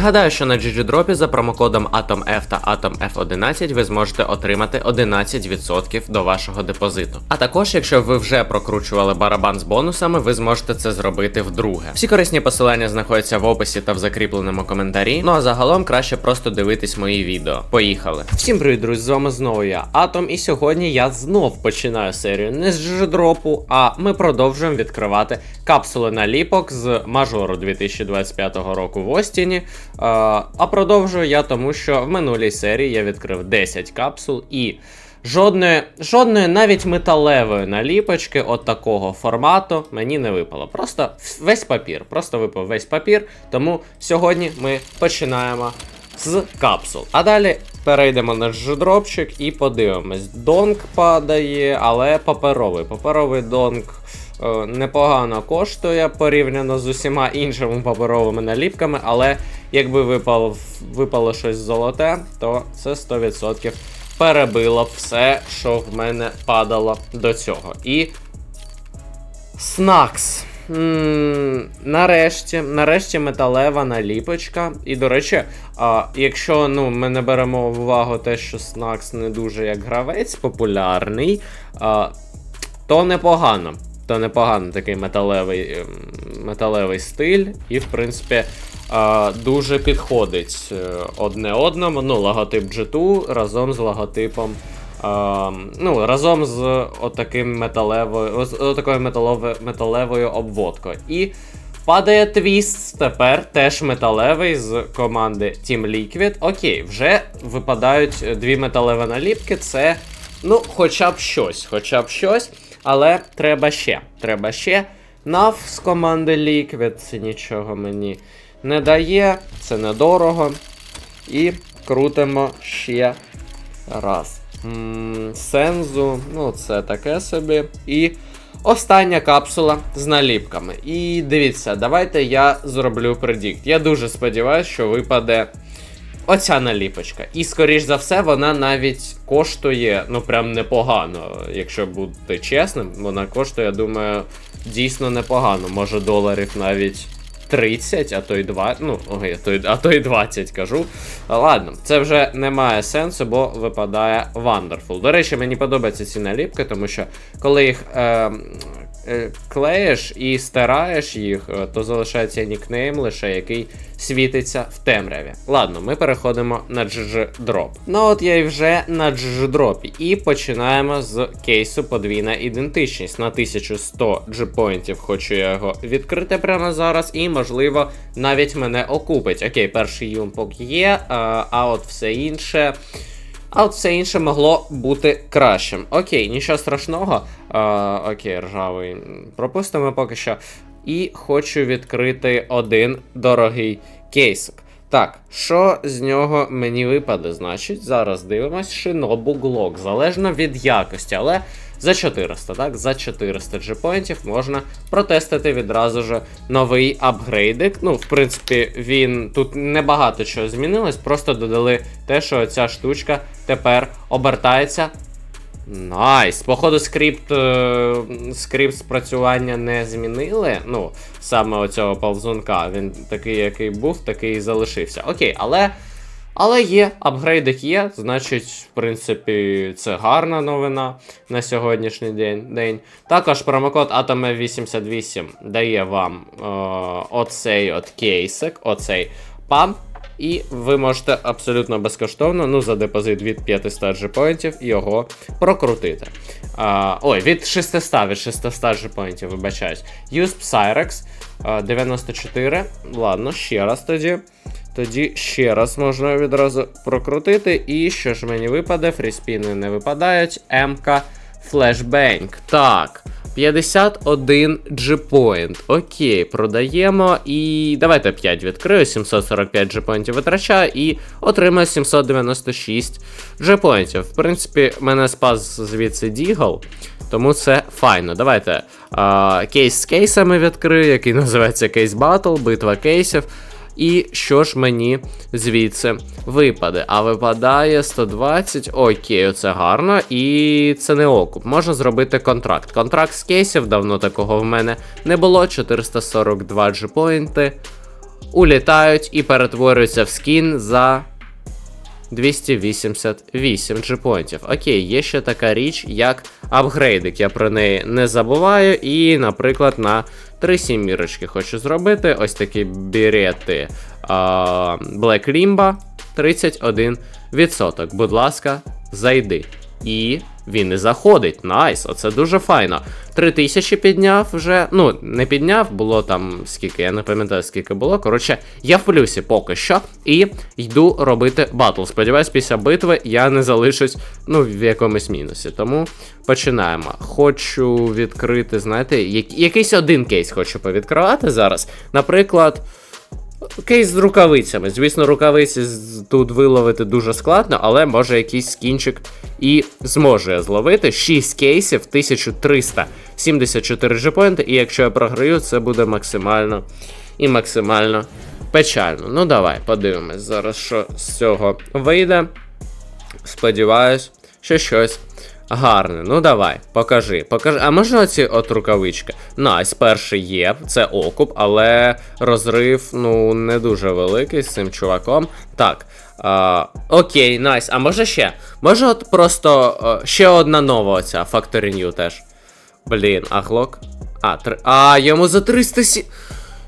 Нагадаю, що на GGDrop за промокодом AtomF та AtomF11 ви зможете отримати 11% до вашого депозиту. А також, якщо ви вже прокручували барабан з бонусами, ви зможете це зробити вдруге. Всі корисні посилання знаходяться в описі та в закріпленому коментарі. Ну а загалом краще просто дивитись мої відео. Поїхали. Всім привіт, друзі! З вами знову я Атом, і сьогодні я знов починаю серію не з GGDrop, а ми продовжуємо відкривати капсули наліпок з мажору 2025 року в Остіні. А продовжую я тому, що в минулій серії я відкрив 10 капсул і. Жодної, жодної навіть металевої наліпочки от такого формату мені не випало. Просто весь папір. Просто випав весь папір. Тому сьогодні ми починаємо з капсул. А далі перейдемо на дждропчик і подивимось. Донг падає, але паперовий. Паперовий донг е, непогано коштує порівняно з усіма іншими паперовими наліпками, але якби випало, випало щось золоте, то це 100% перебило все, що в мене падало до цього. І. Снакс. М, Нарешті, нарешті металева наліпочка. І, до речі, а, якщо ну, ми не беремо в увагу те, що Снакс не дуже як гравець популярний, а, то непогано. То непогано такий металевий, ем, металевий стиль, і, в принципі, дуже підходить е, одне одному. Ну, логотип G2 разом з логотипом. Ну, разом з отаким металевою, отакою металове, металевою обводкою. І падає твіст тепер теж металевий з команди Team Liquid. Окей, вже випадають дві металеві наліпки. Це, ну, хоча б щось, хоча б щось. Але треба ще. Треба ще. Нав з команди Liquid, це нічого мені не дає, це недорого. І крутимо ще раз. Сензу, ну це таке собі. І остання капсула з наліпками. І дивіться, давайте я зроблю предікт. Я дуже сподіваюся, що випаде оця наліпочка. І, скоріш за все, вона навіть коштує, ну прям непогано. Якщо бути чесним, вона коштує, я думаю, дійсно непогано. Може доларів навіть 30, а то й 2, ну, ой, а то й, а то й 20 кажу. Ладно, це вже не має сенсу, бо випадає Wonderful. До речі, мені подобаються ці наліпки, тому що коли їх е, клеїш і стираєш їх, е, то залишається нікнейм лише який світиться в темряві. Ладно, ми переходимо на GG Drop. Ну от я і вже на GG Drop. І починаємо з кейсу подвійна ідентичність. На 1100 G-поінтів хочу я його відкрити прямо зараз, і, можливо, навіть мене окупить. Окей, перший юмпок є, а, а от все інше. А все інше могло бути кращим. Окей, нічого страшного. А, окей, ржавий. Пропустимо поки що. І хочу відкрити один дорогий кейсик. Так, що з нього мені випаде? Значить, зараз дивимось Шинобу Глок, залежно від якості, але за 400, так? За 400 джепоінтів можна протестити відразу ж новий апгрейдик. Ну, в принципі, він тут небагато чого змінилось, просто додали те, що ця штучка тепер обертається. Найс. Походу, скрипт е, скрипт спрацювання не змінили. Ну, саме оцього повзунка. Він такий, який був, такий і залишився. Окей, але. Але є, апгрейдик є, значить, в принципі, це гарна новина на сьогоднішній день. Також промокод ATOME88 дає вам е, оцей от кейсик, оцей пам. І ви можете абсолютно безкоштовно, ну за депозит від 500 G-поінтів його прокрутити. А, ой, від 600 від 600 G-поінтів, вибачаюсь. USP Cyrex а, 94. Ладно, ще раз тоді. Тоді ще раз можна відразу прокрутити. І що ж мені випаде? Фріспіни не випадають. МК Flashbang. Так. 51 G-Point. Окей, продаємо. І давайте 5 відкрию. 745 G-Pointів витрачаю і отримаю 796 G-Pointів. В принципі, мене спас звідси Дігл. Тому це файно. Давайте а, кейс з кейсами відкрию, який називається Case Battle, битва кейсів. І що ж мені звідси випаде? А випадає 120. Окей, оце гарно. І це не окуп. Можна зробити контракт. Контракт з кейсів, давно такого в мене не було. 442 джипоінти. улітають і перетворюються в скін за 288 джипонтів. Окей, є ще така річ, як апгрейдик. Я про неї не забуваю. І, наприклад, на 3 сімірочки хочу зробити ось такі бірети Black Limba 31%. Будь ласка, зайди. І він і заходить. Найс, оце дуже файно. 3000 підняв вже. Ну, не підняв, було там скільки, я не пам'ятаю, скільки було. Коротше, я в плюсі поки що. І йду робити батл. Сподіваюсь, після битви я не залишусь ну, в якомусь мінусі. Тому починаємо. Хочу відкрити, знаєте, як- якийсь один кейс хочу повідкривати зараз. Наприклад. Кейс з рукавицями. Звісно, рукавиці тут виловити дуже складно, але може якийсь скінчик і зможе зловити. 6 кейсів, 1374 джепоінти, і якщо я програю, це буде максимально і максимально печально. Ну давай, подивимось зараз, що з цього вийде. Сподіваюсь, що щось гарне. Ну давай, покажи. покажи. А можна оці от рукавички? Найс, перший є, це окуп, але розрив, ну, не дуже великий з цим чуваком. Так. А, окей, найс. А може ще? Може, от просто е, ще одна нова оця Factory New теж. Блін, а? А, три... а, йому за 300 сі...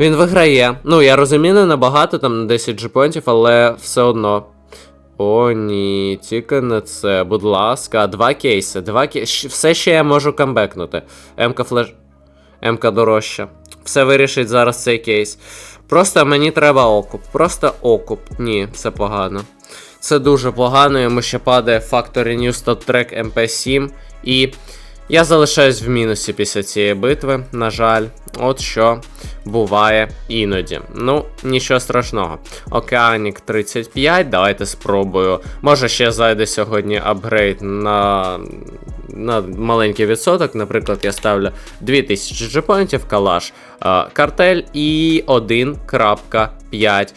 Він виграє. Ну, я розумію, не набагато, там на 10 джипонтів, але все одно. О, ні, тільки не це. Будь ласка, два кейси. Два кейси. Все ще я можу камбекнути. МК флеш. МК дорожча. Все вирішить зараз цей кейс. Просто мені треба окуп. Просто окуп. Ні, це погано. Це дуже погано, йому ще падає Factory New Stop Track MP7. І я залишаюсь в мінусі після цієї битви, на жаль. От що буває іноді. Ну, нічого страшного. Океанік 35, давайте спробую. Може ще зайде сьогодні апгрейд на. На маленький відсоток, наприклад, я ставлю 2000 джепоінтів, калаш, картель і 1.5.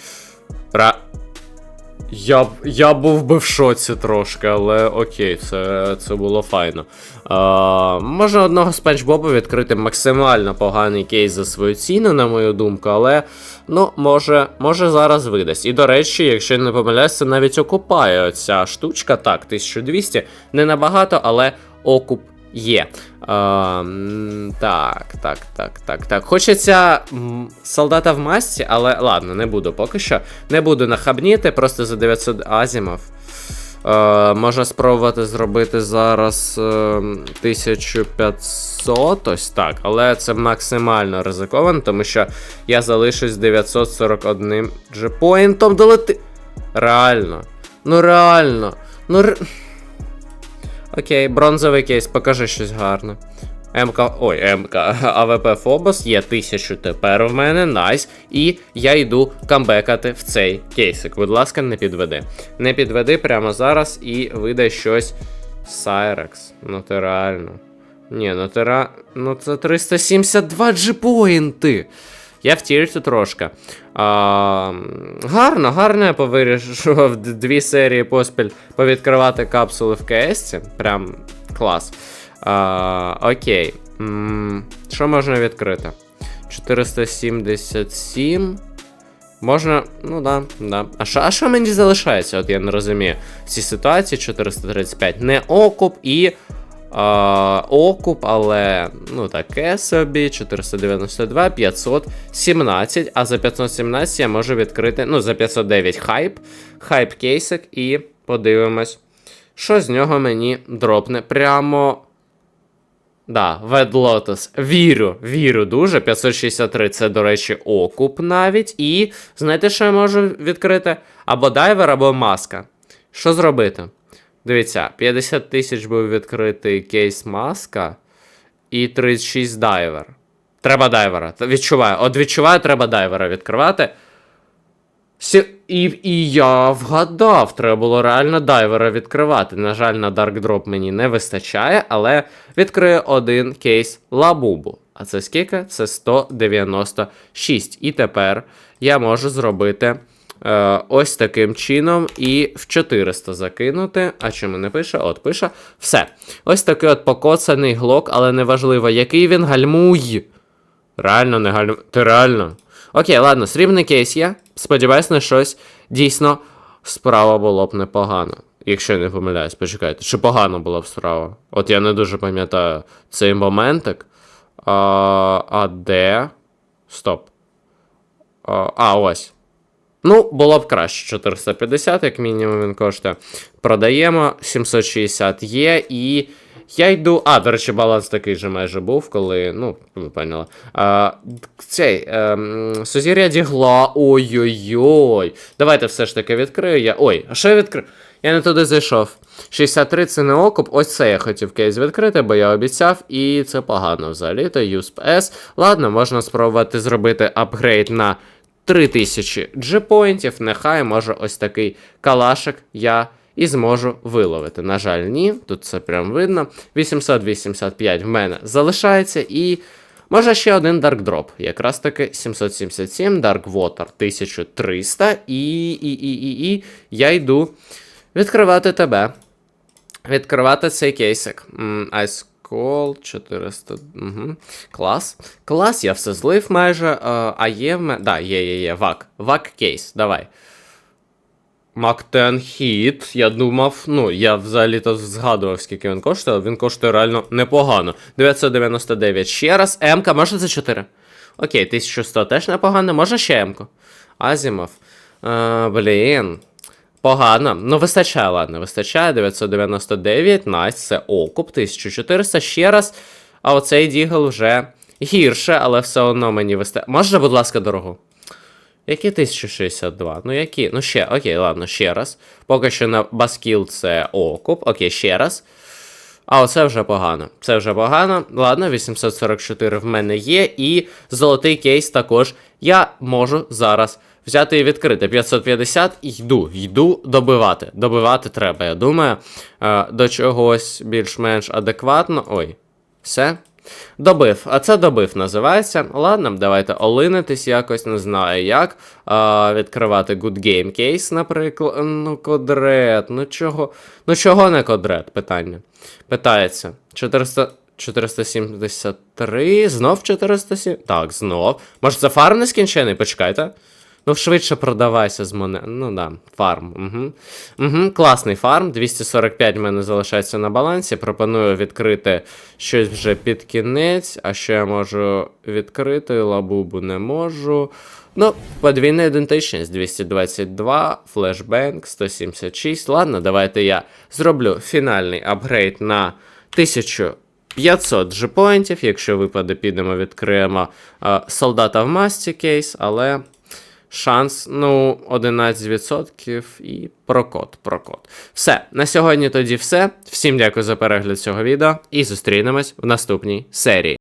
Я, я був би в шоці трошки, але окей, це, це було файно. А, можна одного Спанч Боба відкрити максимально поганий кейс за свою ціну, на мою думку, але ну, може, може зараз видасть. І до речі, якщо я не помиляюсь, це навіть окупає ця штучка. Так, 1200, не набагато, але окуп є. А, так, так, так, так, так. Хочеться солдата в масці, але ладно, не буду поки що. Не буду нахабніти, просто за 900 азімов. Е, можна спробувати зробити зараз е, 1500, ось так, але це максимально ризиковано, тому що я залишусь 941 джепоінтом долети. Реально. Ну реально. Ну ре... Окей, бронзовий кейс, покажи щось гарне. МК. Ой, МК. АВП Фобос є 1000 тепер в мене, найс. І я йду камбекати в цей кейсик. Будь ласка, не підведи. Не підведи прямо зараз і видай щось. Сайрекс. Ну. Ні, ну. Ну це 372 джипоінти. Я втірюся трошки. А, гарно, гарно я повирішував дві серії поспіль повідкривати капсули в КС. Прям клас. А, окей. М, Що можна відкрити? 477. Можна. Ну да, да. А що, а що мені залишається? От я не розумію. В цій ситуації 435. Не окуп і. А, окуп, але ну таке собі. 492, 517. А за 517 я можу відкрити. Ну, за 509 хайп. Хайп кейсик і подивимось. Що з нього мені дропне прямо. Да, Wed Lotus. Вірю, вірю дуже. 563 це, до речі, окуп навіть. І знаєте, що я можу відкрити? Або дайвер, або маска. Що зробити? Дивіться, 50 тисяч був відкритий кейс маска і 36 дайвер. Треба дайвера. Відчуваю. От відчуваю, треба дайвера відкривати. Сі... І, і я вгадав, треба було реально дайвера відкривати. На жаль, на Dark Drop мені не вистачає, але відкрию один кейс Лабубу. А це скільки? Це 196. І тепер я можу зробити ось таким чином і в 400 закинути. А чому не пише? От пише. Все. Ось такий от покоцаний глок, але неважливо, який він гальмуй. Реально не гальмуй. Ти реально? Окей, ладно, срібний кейс є. Сподіваюсь, на щось дійсно справа було б непогано. Якщо я не помиляюсь, почекайте. Чи погано було б справа? От я не дуже пам'ятаю цей моментик. А, а де? Стоп. А, а, ось. Ну, було б краще. 450, як мінімум, він коштує. Продаємо. 760 є. І я йду. А, до речі, баланс такий же майже був, коли. Ну, ви поняли. А, цей. Ем, Сузір'я дігла. Ой-ой-ой. Давайте все ж таки відкрию. Я... Ой, а що я відкрив? Я не туди зайшов. 63 це не окуп. Ось це я хотів кейс відкрити, бо я обіцяв, і це погано взагалі. То USP S. Ладно, можна спробувати зробити апгрейд на 3000 G-поінтів. Нехай може ось такий калашик я і зможу виловити. На жаль, ні. Тут це прям видно. 885 в мене залишається і. Може ще один Dark Drop. Якраз таки 777, Dark Water 1300. І, і, і, і, і я йду відкривати тебе. Відкривати цей кейсик. Ice Call 400. Угу. Клас. Клас, я все злив майже. е, А є в мене. Да, є, є, є. Вак. Вак кейс. Давай. Мактен Хіт. Я думав, ну, я взагалі-то згадував, скільки він коштує. Він коштує реально непогано. 999 ще раз. М-ка, може за 4? Окей, 1100 теж непогано. Може ще М-ку? Азімов. Е, блін. Погано. Ну, вистачає, ладно, вистачає. 999, найс, це окуп, 1400 ще раз. А оцей дігл вже гірше, але все одно мені вистачає. Можна, будь ласка, дорогу? Які 1062? Ну які? Ну ще, окей, ладно, ще раз. Поки що на Баскіл це окуп. Окей, ще раз. А оце вже погано. Це вже погано. Ладно, 844 в мене є. І золотий кейс також я можу зараз взяти і відкрити. 550 і йду, йду добивати. Добивати треба, я думаю. Е, до чогось більш-менш адекватно. Ой, все. Добив, а це добив називається. Ладно, давайте олинитись якось, не знаю як. А, відкривати Good Game Case, наприклад. Ну, кодрет, ну чого? Ну чого не кодрет? Питання. Питається. 400... 473, знов 407. Так, знов. Може це фарм нескінчений? Почекайте. Ну, швидше продавайся з мене. Ну да, фарм. Угу. Угу, класний фарм. 245 в мене залишається на балансі. Пропоную відкрити щось вже під кінець. А що я можу відкрити? Лабубу не можу. Ну, подвійна ідентичність 222, флешбенк 176. Ладно, давайте я зроблю фінальний апгрейд на 1000. 500 джепоінтів, якщо випаде, підемо, відкриємо е, солдата в масті кейс, але шанс, ну, 11% і прокот, прокот. Все, на сьогодні тоді все. Всім дякую за перегляд цього відео і зустрінемось в наступній серії.